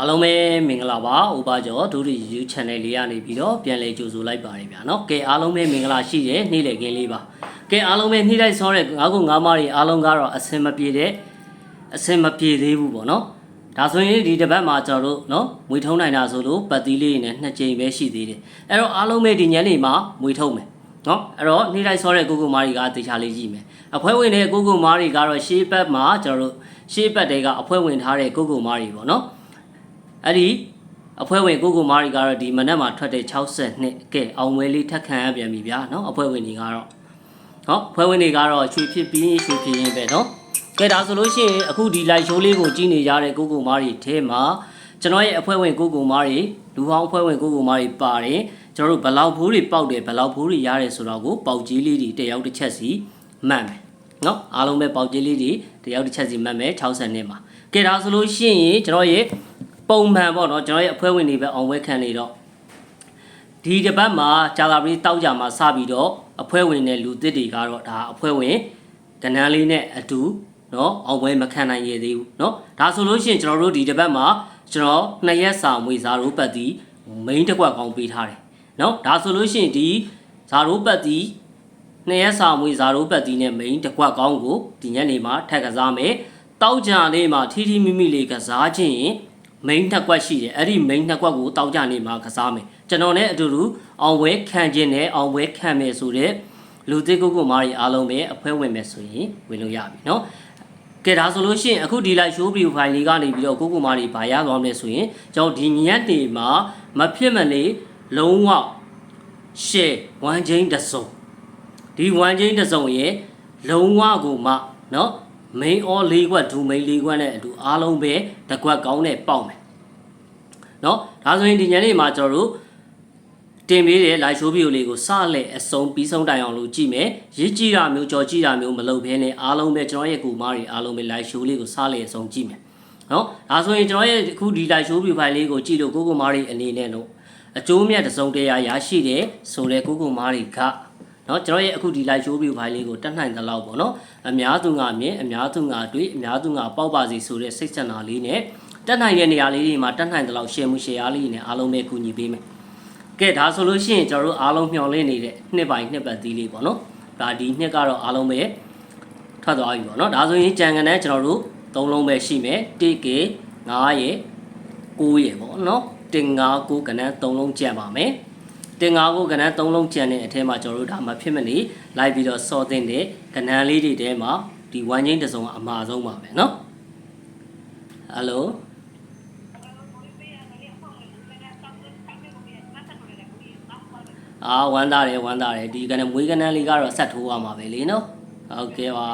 အားလုံးပဲမင်္ဂလာပါဥပါကျော်ဒုတိယ YouTube channel လေးကနေပြီးတော့ပြန်လည်ကြိုဆိုလိုက်ပါတယ်ဗျာနော်ကဲအားလုံးပဲမင်္ဂလာရှိတဲ့နေ့လည်ခင်းလေးပါကဲအားလုံးပဲနေ့တိုင်းဆောတဲ့ငါးခုငါးမတွေအားလုံးကတော့အစင်မပြေတဲ့အစင်မပြေသေးဘူးပေါ့နော်ဒါဆိုရင်ဒီတစ်ပတ်မှာကျွန်တော်တို့နော်မွေထုံးနိုင်တာဆိုလို့ပတ်သီးလေးနဲ့နှစ်ကြိမ်ပဲရှိသေးတယ်အဲ့တော့အားလုံးပဲဒီညနေမှာမွေထုံးမယ်နော်အဲ့တော့နေ့တိုင်းဆောတဲ့ကိုကိုမားတွေကတေချာလေးကြည့်မယ်အဖွဲဝင်တဲ့ကိုကိုမားတွေကတော့ရှေးဘက်မှာကျွန်တော်တို့ရှေးဘက်တွေကအဖွဲဝင်ထားတဲ့ကိုကိုမားတွေပေါ့နော် အဲ့ဒီအဖွဲ့ဝင်ကိုကိုမာရီကတော့ဒီမနက်မှာထွက်တဲ့62ကဲအောင်ဝဲလေးထက်ခံရပြန်ပြီဗျာနော်အဖွဲ့ဝင်တွေကတော့ဟောဖွဲ့ဝင်တွေကတော့ရွှေဖြစ်ပြီးရွှေဖြစ်ရင်ပဲနော်ကဲဒါဆိုလို့ရှိရင်အခုဒီ live show လေးကိုကြည့်နေရတဲ့ကိုကိုမားတွေထဲမှာကျွန်တော်ရဲ့အဖွဲ့ဝင်ကိုကိုမားတွေလူဟောင်းအဖွဲ့ဝင်ကိုကိုမားတွေပါတယ်ကျွန်တော်တို့ဘလောက်ဖိုးတွေပေါက်တယ်ဘလောက်ဖိုးတွေရတယ်ဆိုတော့ကိုပေါက်ကြီးလေးတွေတယောက်တစ်ချက်စီမှတ်မယ်နော်အားလုံးပဲပေါက်ကြီးလေးတွေတယောက်တစ်ချက်စီမှတ်မယ်60နဲ့မှာကဲဒါဆိုလို့ရှိရင်ကျွန်တော်ရဲ့ ပုံမှန်ပေါ့နော်ကျွန်တော်ရဲ့အဖွဲ့ဝင်တွေပဲအောင်ဝဲခံနေတော့ဒီတစ်ပတ်မှာကြာလာပြီးတောက်ကြမှာစပြီးတော့အဖွဲ့ဝင်နဲ့လူသစ်တွေကတော့ဒါအဖွဲ့ဝင်ကဏ္ဍလေးနဲ့အတူเนาะအောင်ဝဲမခံနိုင်ရသေးဘူးเนาะဒါဆိုလို့ရှိရင်ကျွန်တော်တို့ဒီတစ်ပတ်မှာကျွန်တော်နှစ်ရက်စာမွေစာရိုးပတ်တီမိန်းတစ်ကွက်ကောင်းပေးထားတယ်เนาะဒါဆိုလို့ရှိရင်ဒီဇာရိုးပတ်တီနှစ်ရက်စာမွေဇာရိုးပတ်တီနဲ့မိန်းတစ်ကွက်ကောင်းကိုဒီညနေမှာထပ်ကစားမယ်တောက်ကြလေးမှာထီထီမိမိလေးကစားခြင်းရင် မိန်းနှစ်ကွက်ရှိတယ်အဲ့ဒီမိန်းနှစ်ကွက်ကိုတောက်ကြနေမှာကစားမယ်ကျွန်တော်နဲ့အတူတူအောင်ဝဲခံခြင်းနဲ့အောင်ဝဲခံမယ်ဆိုတဲ့လူသစ်ကုတ်ကုမားတွေအားလုံးပဲအဖွဲဝင်မယ်ဆိုရင်ဝင်လို့ရပြီเนาะကဲဒါဆိုလို့ရှိရင်အခုဒီလိုက် show preview file လေးကနေပြီးတော့ကုတ်ကုမားတွေဗာရသွားမယ်ဆိုရင်ကျွန်တော်ဒီညက်တွေမှာမဖြစ်မနေလုံးဝ share 1 chain တစ်စုံဒီ 1 chain တစ်စုံရဲ့လုံးဝကိုမှเนาะ main all ၄ခွက်ဒူ main ၄ခွက်နဲ့အတူအားလုံးပဲတစ်ခွက်ကောင်းနဲ့ပေါက်မယ်เนาะဒါဆိုရင်ဒီညနေမှာကျွန်တော်တို့တင်ပေးတဲ့ live show video လေးကိုစလက်အစုံပြီးဆုံးတိုင်အောင်လို့ကြည့်မယ်ရစ်ကြည့်တာမျိုးကြော်ကြည့်တာမျိုးမလုပ်ဘဲနဲ့အားလုံးပဲကျွန်တော်ရဲ့ကူမားတွေအားလုံးပဲ live show လေးကိုစလက်အစုံကြည့်မယ်เนาะဒါဆိုရင်ကျွန်တော်ရဲ့အခုဒီ live show video file လေးကိုကြည့်လို့ကိုကိုမားတွေအနေနဲ့တော့အကျိုးမြတ်တစ်စုံတရာရရှိတယ်ဆိုတဲ့ကိုကိုမားတွေက เนาะကျွန်တော်ရဲ့အခုဒီ live show video file လေးကိုတက်နိုင်သလောက်ပေါ့เนาะအများသူငါမြင်အများသူငါတွေ့အများသူငါပေါက်ပါစီဆိုတဲ့စိတ်ဆန္ဒလေးနဲ့တက်နိုင်တဲ့နေရာလေးတွေမှာတက်နိုင်သလောက် share မှု share အားလေးနဲ့အားလုံးပဲကူညီပေးမယ်ကဲဒါဆိုလို့ရှိရင်ကျွန်တော်တို့အားလုံးမျှော်လင့်နေတဲ့နှစ်ပိုင်းနှစ်ပတ်သီးလေးပေါ့เนาะဒါဒီနှစ်ကတော့အားလုံးပဲထွက်သွားပြီပေါ့เนาะဒါဆိုရင်ကြံကန်တဲ့ကျွန်တော်တို့သုံးလုံးပဲရှိမယ် 1K 9ရဲ့9ရဲ့ပေါ့เนาะတင်9 9ကနန်း3လုံးကြံပါမယ် တင်ငါကိုကဏ္ဍ3လုံးကျန်တဲ့အထဲမှာကျွန်တော်တို့ဒါမှဖြစ်မနေလိုက်ပြီးတော့စော်တင်တဲ့ကဏ္ဍလေးတွေထဲမှာဒီဝိုင်းချင်းတစ်စုံကအမှာဆုံးပါပဲเนาะဟယ်လိုအာဝမ်းသာတယ်ဝမ်းသာတယ်ဒီကဏ္ဍမွေးကဏ္ဍလေးကတော့ဆက်ထိုးရမှာပဲလေเนาะဟုတ်ကဲ့ပါ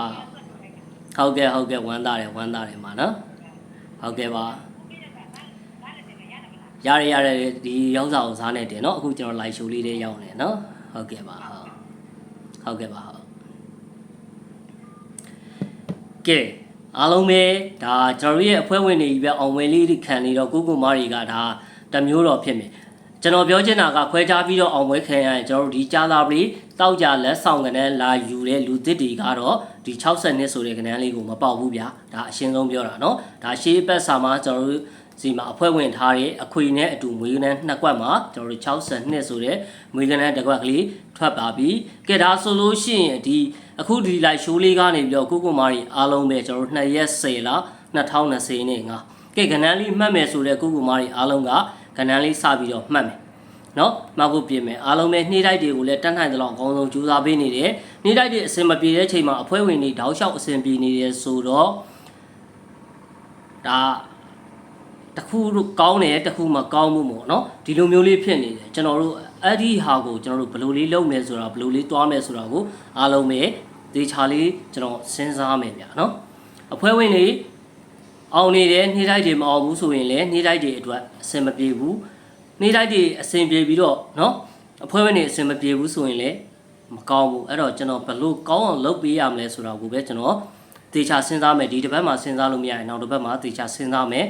ဟုတ်ကဲ့ဟုတ်ကဲ့ဝမ်းသာတယ်ဝမ်းသာတယ်မှာเนาะဟုတ်ကဲ့ပါ ရတယ်ရတယ်ဒီရောက်စာကိုစားနေတယ်เนาะအခုကျွန်တော် live show လေးတွေရောက်နေเนาะဟုတ်ကဲ့ပါဟုတ်ဟုတ်ကဲ့ပါဟုတ်ကဲအားလုံးပဲဒါကျွန်တော်တို့ရဲ့အဖွဲ့ဝင်တွေကြီးပဲအောင်ဝင်လေးခံနေတော့ကိုကိုမားတွေကဒါတမျိုးတော့ဖြစ်မယ်ကျွန်တော်ပြောချင်တာကခွဲခြားပြီးတော့အောင်ပွဲခံရရင်ကျွန်တော်တို့ဒီကြားလာပြီးတောက်ကြလက်ဆောင်ကနေလာယူတဲ့လူသစ်တွေကတော့ဒီ60နှစ်ဆိုတဲ့ကဏ္ဍလေးကိုမပေါက်ဘူးဗျာဒါအရှင်းဆုံးပြောတာเนาะဒါရှေးပတ်စာမှာကျွန်တော်တို့ စီမှာအဖွဲ့ဝင်ထားတဲ့အခွေနဲ့အတူမွေးကနန်းနှစ်ကွက်မှာကျွန်တော်တို့60နှစ်ဆိုတဲ့မွေးကနန်းတစ်ကွက်ကလေးထွက်ပါပြီကဲဒါဆိုလို့ရှိရင်ဒီအခုဒီလိုက်ရှိုးလေးကနေပြီးတော့ကိုကိုမာရီအားလုံးပဲကျွန်တော်တို့2ရက်10လ2020နဲ့ငါကဲကဏ္ဍလေးမှတ်မယ်ဆိုတဲ့ကိုကိုမာရီအားလုံးကကဏ္ဍလေးစပြီးတော့မှတ်မယ်နော်မှတ်ဖို့ပြင်မယ်အားလုံးပဲနှိမ့်တိုက်တွေကိုလည်းတတ်နိုင်သလောက်အကောင်းဆုံးကြိုးစားပေးနေတယ်နှိမ့်တိုက်တွေအစင်မပြေတဲ့ချိန်မှာအဖွဲ့ဝင်တွေတောက်လျှောက်အစင်ပြေနေတယ်ဆိုတော့ဒါ တစ်ခုတော့ကောင်းတယ်တစ်ခုမကောင်းဘူးပေါ့နော်ဒီလိုမျိုးလေးဖြစ်နေတယ်ကျွန်တော်တို့အဲ့ဒီဟာကိုကျွန်တော်တို့ဘယ်လိုလေးလုပ်မယ်ဆိုတာဘယ်လိုလေးတွားမယ်ဆိုတာကိုအားလုံးပဲဒေချာလေးကျွန်တော်စဉ်းစားမယ်ဗျာနော်အဖွဲ့ဝင်တွေအောင်နေတယ်နှိမ့်တိုက်တွေမအောင်ဘူးဆိုရင်လည်းနှိမ့်တိုက်တွေအတွက်အဆင်မပြေဘူးနှိမ့်တိုက်တွေအဆင်ပြေပြီးတော့နော်အဖွဲ့ဝင်တွေအဆင်မပြေဘူးဆိုရင်လည်းမကောင်းဘူးအဲ့တော့ကျွန်တော်ဘယ်လိုကောင်းအောင်လုပ်ပေးရမလဲဆိုတာကိုပဲကျွန်တော်တေချာစဉ်းစားမယ်ဒီတစ်ပတ်မှာစဉ်းစားလို့မရရင်နောက်တစ်ပတ်မှာတေချာစဉ်းစားမယ်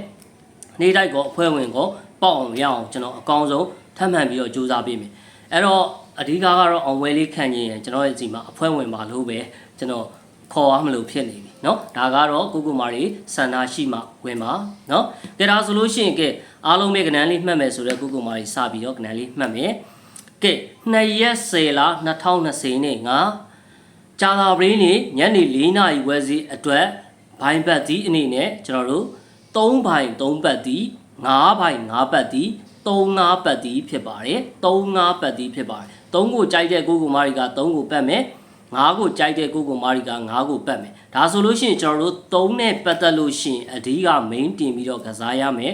နေတိုက်ကောအဖွဲ့ဝင်ကောပေါက်အောင်ရအောင်ကျွန်တော်အကောင်းဆုံးထပ်မံပြီးတော့စူးစမ်းပေးမယ်အဲ့တော့အဓိကကတော့အောင်ဝဲလေးခံရင်ကျွန်တော်ရဲ့စီမှာအဖွဲ့ဝင်ပါလို့ပဲကျွန်တော်ခေါ်ရမလို့ဖြစ်နေပြီ เนาะဒါကတော့ကိုကိုမာရီစန္ဒာရှိမှဝင်ပါเนาะကဲဒါဆိုလို့ရှိရင်ကဲအားလုံးပဲကဏ္ဍလေးမှတ်မယ်ဆိုတော့ကိုကိုမာရီစပြီးတော့ကဏ္ဍလေးမှတ်မယ်ကဲ2ရက်10လ2020နဲ့ငါကြာသာပရင်းနေညနေ4နာရီဝယ်စီအတွက်ဘိုင်းဘတ်ဒီအနေနဲ့ကျွန်တော်တို့ 3ဘိုင်3ဘတ်ဒီ5ဘိုင်5ဘတ်ဒီ3 5ပတ်တီးဖြစ်ပါတယ်3 5ပတ်တီးဖြစ်ပါတယ်3ကိုကြိုက်တဲ့ကိုကိုမာရီက3ကိုပတ်မယ်5ကိုကြိုက်တဲ့ကိုကိုမာရီက5ကိုပတ်မယ်ဒါဆိုလို့ရှိရင်ကျွန်တော်တို့3နဲ့ပတ်သက်လို့ရှိရင်အဓိက main တင်ပြီးတော့ကစားရမယ်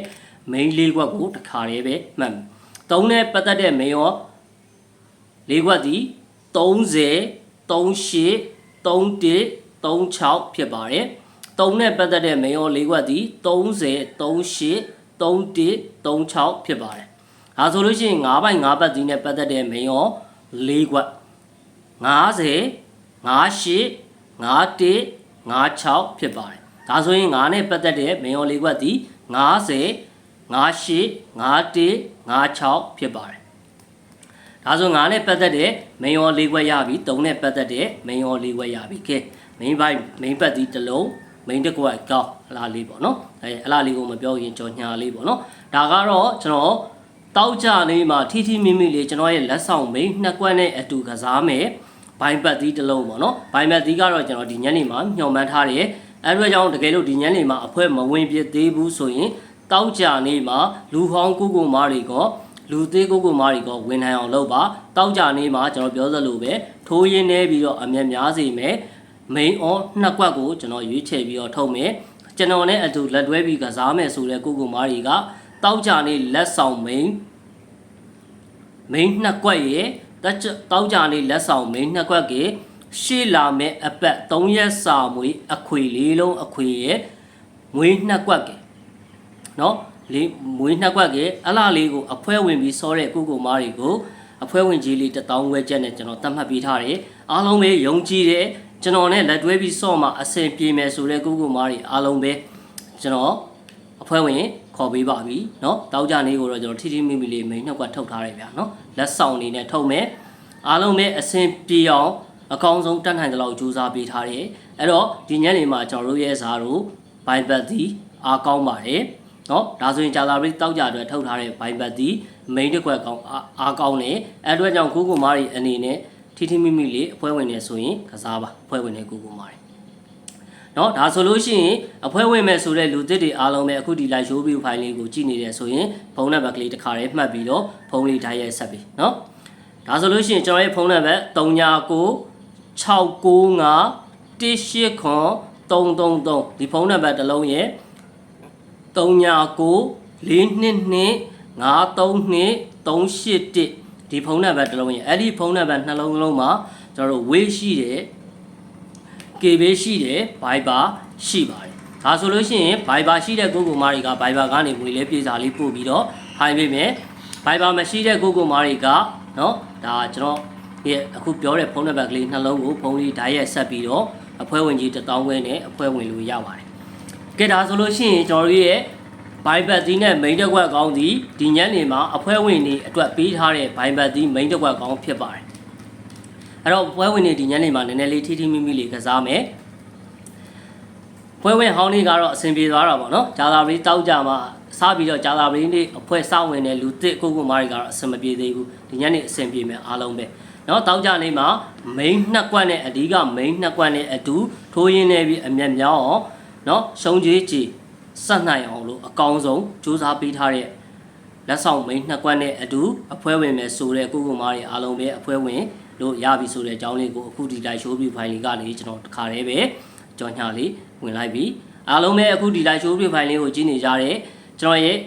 main လေးခွက်ကိုတစ်ခါတည်းပဲမှတ်မယ်3နဲ့ပတ်သက်တဲ့ main ရောလေးခွက်ဒီ30 38 31 36ဖြစ်ပါတယ် 3နဲ့ပတ်သက်တဲ့ main ရောလေးခွက်ဒီ30 38 31 36ဖြစ်ပါတယ်။ဒါဆိုလို့ရှိရင်9ဘိုင်9ဘတ်ဒီနဲ့ပတ်သက်တဲ့မင်းရော၄ခွက်50 58 51 56ဖြစ်ပါတယ်။ဒါဆိုရင်9နဲ့ပတ်သက်တဲ့မင်းရော၄ခွက်ဒီ50 58 51 56ဖြစ်ပါတယ်။ဒါဆို9နဲ့ပတ်သက်တဲ့မင်းရော၄ခွက်ရပြီ3နဲ့ပတ်သက်တဲ့မင်းရော၄ခွက်ရပြီ။ကဲ main ဘိုင် main ပတ်ဒီတစ်လုံး main တစ်ခွက်ကောက်အလားလေးပေါ့နော်အဲအလားလေးကိုမပြောရင်ကြော်ညာလေးပေါ့နော်ဒါကတော့ကျွန်တော်တောက်ကြလေးမှာထီထီမိမိလေးကျွန်တော်ရဲ့လက်ဆောင် main နှစ်ကွက်နဲ့အတူကစားမယ်ဘိုင်ပတ်ဒီတစ်လုံးပေါ့နော်ဘိုင်ပတ်ဒီကတော့ကျွန်တော်ဒီညနေမှာညှော်မှန်းထားတယ်အဲဒါကြောင့်တကယ်လို့ဒီညနေမှာအဖွဲမဝင်ပြသေးဘူးဆိုရင်တောက်ကြနေမှာလူဟောင်းကိုကိုမားတွေကလူသေးကိုကိုမားတွေကဝင်နိုင်အောင်လုပ်ပါတောက်ကြနေမှာကျွန်တော်ပြောသလိုပဲထိုးရင်းနေပြီးတော့အမျက်များစေမယ် main on နှစ်ကွက်ကိုကျွန်တော်ရွေးချယ်ပြီးတော့ထုတ်မယ်ကျွန်တော်နဲ့အတူလက်တွဲပြီးကစားမယ်ဆိုတဲ့ကိုကိုမားတွေကတောက်ကြနေလက်ဆောင် main main နှစ်ကွက်ရဲ့တောက်ကြနေလက်ဆောင် main နှစ်ကွက်ကရှေ့လာမဲ့အပတ်3ရက်စာမွေအခွေလေးလုံးအခွေရဲ့မွေးနှစ်ကွက်ကနော်လေးမွေးနှစ်ကွက်ကအဲ့လားလေးကိုအဖွဲဝင်ပြီးစောတဲ့ကိုကိုမားတွေကိုအဖွဲဝင်ကြီးလေး1000ဝဲချက်နဲ့ကျွန်တော်သတ်မှတ်ပေးထားတယ်အားလုံးပဲယုံကြည်တဲ့ ကျွန်တော်နဲ့လက်တွဲပြီးစော့မှအဆင်ပြေမယ်ဆိုတဲ့ကိုကိုမားတွေအားလုံးပဲကျွန်တော်အဖွဲဝင်ခေါ်ပေးပါပြီเนาะတောက်ကြနေကိုတော့ကျွန်တော်ထီထီမိမိလေးမိန်နှုတ်ကထုတ်ထားတယ်ဗျာเนาะလက်ဆောင်နေနဲ့ထုတ်မယ်အားလုံးပဲအဆင်ပြေအောင်အကောင်းဆုံးတတ်နိုင်တဲ့လောက်ကြိုးစားပေးထားတယ်အဲ့တော့ဒီညနေမှာကျွန်တော်တို့ရဲ့ဇာတ်တို့ဘိုင်ဘတ်ဒီအားကောင်းပါတယ်เนาะဒါဆိုရင်ကြာလာပြီးတောက်ကြအတွက်ထုတ်ထားတဲ့ဘိုင်ဘတ်ဒီမိန်တစ်ခွက်ကောင်းအားကောင်းတယ်အဲ့အတွက်ကြောင့်ကိုကိုမားတွေအနေနဲ့ ထီထီမိမိလေးအဖွဲဝင်နေဆိုရင်ကစားပါအဖွဲဝင်နေကိုကိုမားတွေเนาะဒါဆိုလို့ရှိရင်အဖွဲဝင်မဲ့ဆိုတဲ့လူသစ်တွေအားလုံးပဲအခုဒီ live show view file လေးကိုကြည့်နေတယ်ဆိုရင်ဖုန်းနံပါတ်ကလေးတစ်ခါတည်းမှတ်ပြီးတော့ဖုန်းလေးတိုင်းရိုက်ဆက်ပြီးเนาะဒါဆိုလို့ရှိရင်ကျွန်တော်ရဲ့ဖုန်းနံပါတ်399695 189 333ဒီဖုန်းနံပါတ်တစ်လုံးရဲ့399222 ဒီဖုန်းနံပါတ်တစ်လုံးရဲ့အဲ့ဒီဖုန်းနံပါတ်နှလုံးလုံးမှာကျွန်တော်တို့ way ရှိတယ် KB ရှိတယ် Viber ရှိပါတယ်ဒါဆိုလို့ရှိရင် Viber ရှိတဲ့ကိုကိုမားတွေက Viber ကနေငွေလေးပြေစာလေးပို့ပြီးတော့ဖိုင်ပေးမယ် Viber မရှိတဲ့ကိုကိုမားတွေကเนาะဒါကျွန်တော်ရဲ့အခုပြောတဲ့ဖုန်းနံပါတ်ကလေးနှလုံးကိုဖုန်းလေးဓာတ်ရိုက်ဆက်ပြီးတော့အဖွဲဝင်ကြီး1000ခွဲနဲ့အဖွဲဝင်လို့ရပါတယ်ကဲဒါဆိုလို့ရှိရင်ကျွန်တော်တို့ရဲ့ ဘိုင်ဘတ်ဒီနဲ့မိန်တက်ကွက်ကောင်းဒီဒီညနေမှာအဖွဲဝင်နေအတွက်ပေးထားတဲ့ဘိုင်ဘတ်ဒီမိန်တက်ကွက်ကောင်းဖြစ်ပါတယ်အဲ့တော့ပွဲဝင်နေဒီညနေမှာနည်းနည်းလေးထိထိမိမိလေးကစားမယ်ပွဲဝင်ဟောင်းလေးကတော့အဆင်ပြေသွားတာပေါ့နော်ဂျာလာဘရီတောက်ကြမှာစားပြီးတော့ဂျာလာဘရီလေးအဖွဲစောင့်ဝင်တဲ့လူတစ်ကိုကိုမားတွေကတော့အဆင်မပြေသေးဘူးဒီညနေအဆင်ပြေမယ်အားလုံးပဲနော်တောက်ကြနေမှာ main နှစ်ကွက်နဲ့အဓိက main နှစ်ကွက်နဲ့အတူထိုးရင်းနေပြီးအမျက်မြောင်းအောင်နော်ရှုံးကြီးကြီး စက်နိုင်အောင်လို့အကောင်းဆုံးစူးစမ်းပေးထားတဲ့လက်ဆောင် main နှစ်ကွက်နဲ့အတူအဖွဲဝင်မယ်ဆိုတဲ့ကိုကိုမားတွေအားလုံးပဲအဖွဲဝင်လို့ရပြီဆိုတဲ့အကြောင်းလေးကိုအခုဒီ live show view file လေးကနေကျွန်တော်တခါတည်းပဲကြော်ညာလေးဝင်လိုက်ပြီအားလုံးပဲအခုဒီ live show view file လေးကိုကြည့်နေကြတဲ့ကျွန်တော်ရဲ့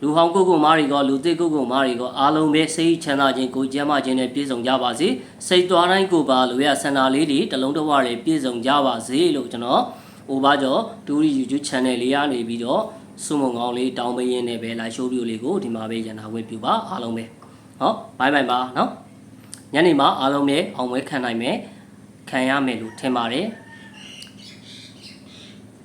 လူဟောင်းကိုကိုမားတွေကလူသစ်ကိုကိုမားတွေကအားလုံးပဲစိတ်ချမ်းသာခြင်းကိုကျမ်းမာခြင်းနဲ့ပြည့်စုံကြပါစေစိတ်သွားတိုင်းကိုပါလူရဆန္ဒလေးတွေတလုံးတစ်ဝတွေပြည့်စုံကြပါစေလို့ကျွန်တော် ဟိုပါကြောဒူရီ YouTube channel လေးကနေပြီးတော့စုမုံကောင်းလေးတောင်းပေးရင်းနဲ့ပဲ live show view လေးကိုဒီမှာပဲရန်နာဝင်ပြပါအားလုံးပဲဟောဘိုင်ဘိုင်ပါနော်ညနေမှာအားလုံးပဲအောင်ပွဲခံနိုင်မယ်ခံရမယ်လို့ထင်ပါတယ်